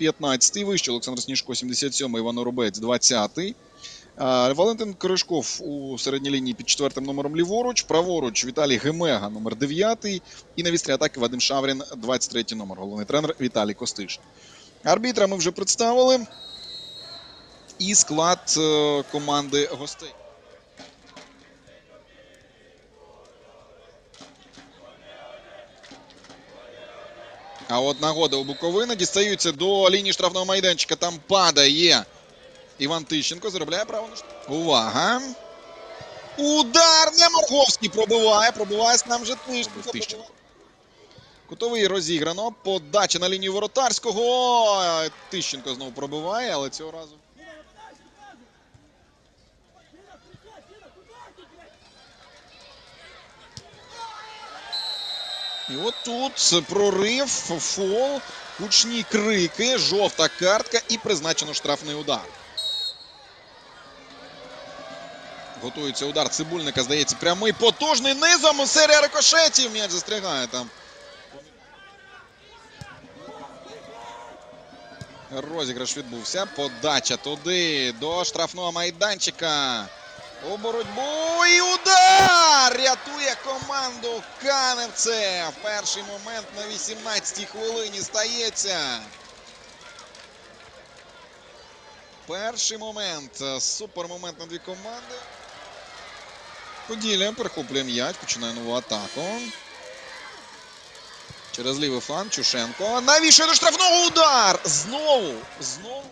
15-й, вище Олександр Сніжко, 77-й, Іван Оробець, 20-й. Валентин Кришков у середній лінії під четвертим номером ліворуч. Праворуч Віталій Гемега, номер 9. І на вістрі атаки Вадим Шаврін, 23 номер. Головний тренер Віталій Костиш. Арбітра ми вже представили. І склад е, команди гостей. А от нагода у Буковини дістаються до лінії штрафного майданчика. Там падає Іван Тищенко. Заробляє право на штраф. Увага! Удар! Не Марковський пробиває. Пробиває сам же. Тищенко. Кутовий розіграно. Подача на лінію воротарського. Тищенко знову пробиває, але цього разу. І от тут прорив, фол, гучні крики, жовта картка і призначено штрафний удар. Готується удар цибульника, здається, прямий потужний низом. Серія рикошетів. М'яч застрягає там. Розіграш відбувся. Подача туди до штрафного майданчика. У боротьбу і удар! Рятує команду Каневце. Перший момент на 18-й хвилині стається. Перший момент. Супермомент на дві команди. Поділля перехоплює м'яч, починає нову атаку. Через лівий фланг Чушенко. Навіщо до штрафного удар? Знову! Знову.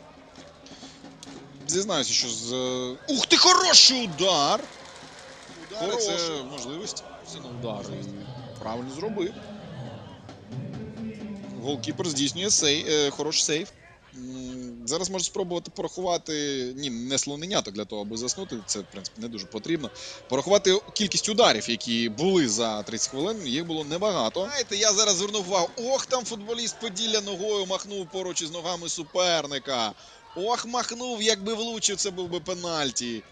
Зізнаюся, що з. е, Ух ти, хороший удар! Удар це Хороший. можливість. Це на удар. І правильно зробив. Голкіпер здійснює сей, е, хороший сейф. М, Зараз можу спробувати порахувати. Ні, не слоненято для того, аби заснути. Це, в принципі, не дуже потрібно. Порахувати кількість ударів, які були за 30 хвилин. Їх було небагато. Знаєте, я зараз звернув увагу. Ох, там футболіст Поділля ногою махнув поруч із ногами суперника. Ох, махнув, якби влучив, це був би пенальті.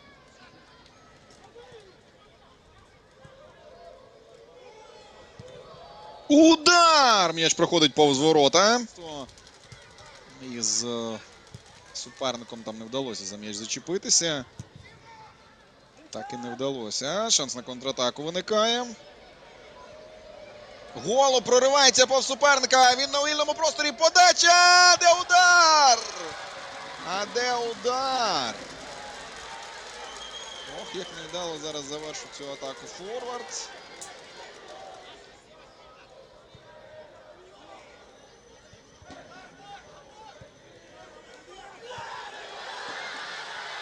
Удар! М'яч проходить повз ворота. Із е, суперником там не вдалося за м'яч зачепитися. Так і не вдалося. Шанс на контратаку виникає. Голо проривається повз суперника. Він на вільному просторі. Подача! Де удар? А де удар? Ох, як невдало зараз завершив цю атаку форвард.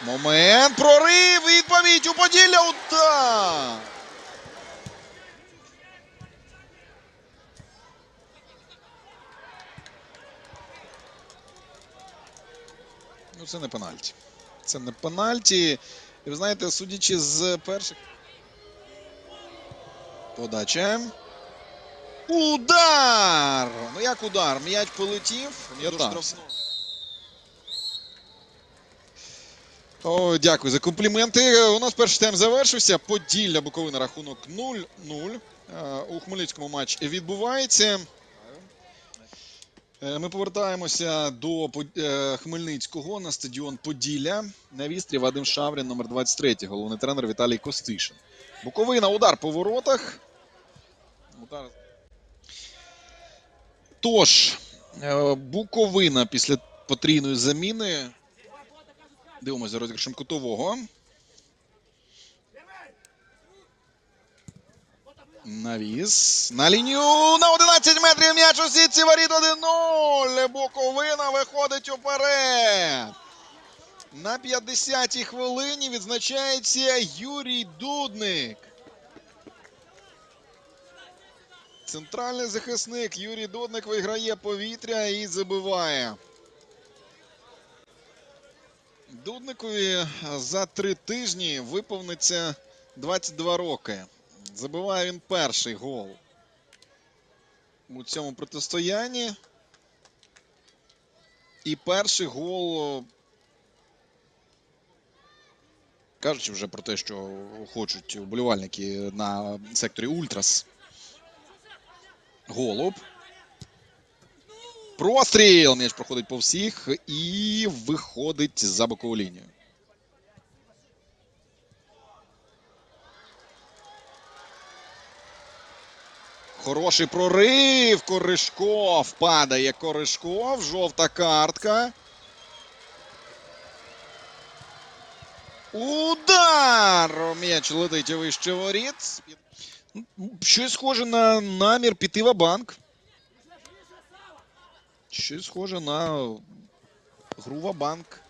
Момент, прорив, відповідь у Поділля, удар! Ну, це не пенальті. Це не пенальті. І ви знаєте, судячи з перших. Подача. Удар! Ну як удар? М'яч полетів. О, дякую за компліменти. У нас перший тайм завершився. Поділля Буковина рахунок 0-0. Е, У Хмельницькому матч відбувається. Е, Ми повертаємося до е, Хмельницького на стадіон Поділля. На вістрі Вадим Шаврін, номер 23, головний тренер Віталій Костишин. Буковина, удар по воротах. Удар. Тож, е, Буковина після потрійної заміни. Дивимося за розіграшем кутового. Навіс. На лінію на 11 метрів м'яч у сітці воріт 1-0. Буковина виходить уперед. На 50-й хвилині відзначається Юрій Дудник. Центральний захисник Юрій Дудник виграє повітря і забиває. Дудникові за три тижні виповниться 22 роки. Забиває він перший гол у цьому протистоянні. І перший гол. Кажучи вже про те, що хочуть вболівальники на секторі Ультрас. Голуб. Простріл! М'яч проходить по всіх і виходить за бокову лінію. Хороший прорив. Коришков. Падає Коришков. Жовта картка. Удар! М'яч летить вище воріт. Щось схоже на намір піти в банк. Щось схоже на гру в банк.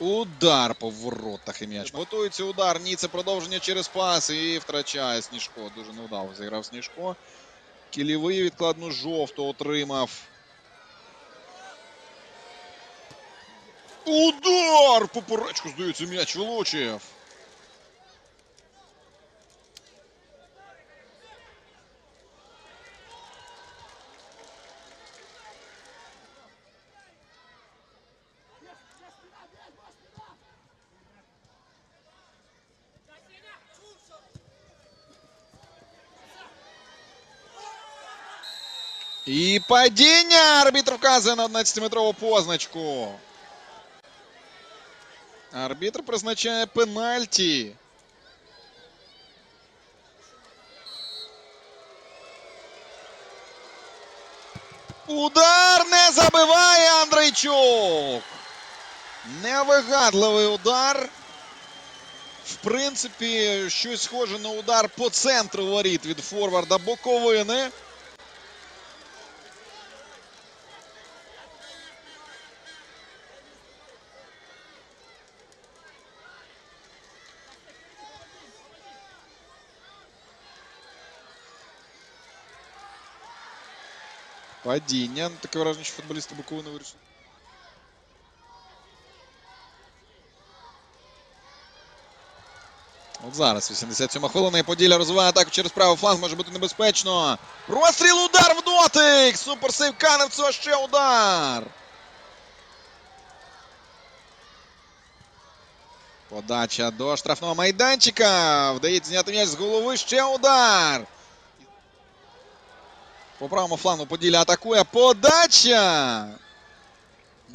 Удар по воротах і м'яч. Готується удар. Ні, це продовження через пас і втрачає Сніжко. Дуже невдало зіграв Сніжко. Кілівий відкладну жовту отримав. Удар! Поперечку, здається, м'яч влучив. І падіння! Арбітр вказує на 11-метрову позначку. Арбітр призначає пенальті. Удар не забиває Андрейчук. Невигадливий удар. В принципі, щось схоже на удар по центру воріт від форварда Боковини. Падіння. Ну, Таке враження, що футболісти Буковини вирішили. От зараз 87 хвилина і Поділля розвиває атаку через правий фланг, може бути небезпечно. Розстріл, удар в дотик! Суперсейв Каневцева, ще удар! Подача до штрафного майданчика. Вдається зняти м'яч з голови, ще удар! По правому флангу Поділля атакує. Подача!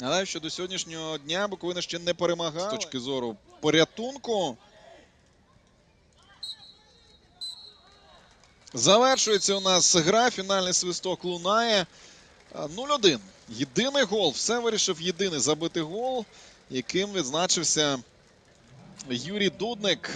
Нагадаю, що до сьогоднішнього дня Буковина ще не перемагала. З точки зору порятунку. Завершується у нас гра. Фінальний свисток лунає. 0-1. Єдиний гол. Все вирішив єдиний забитий гол, яким відзначився Юрій Дудник.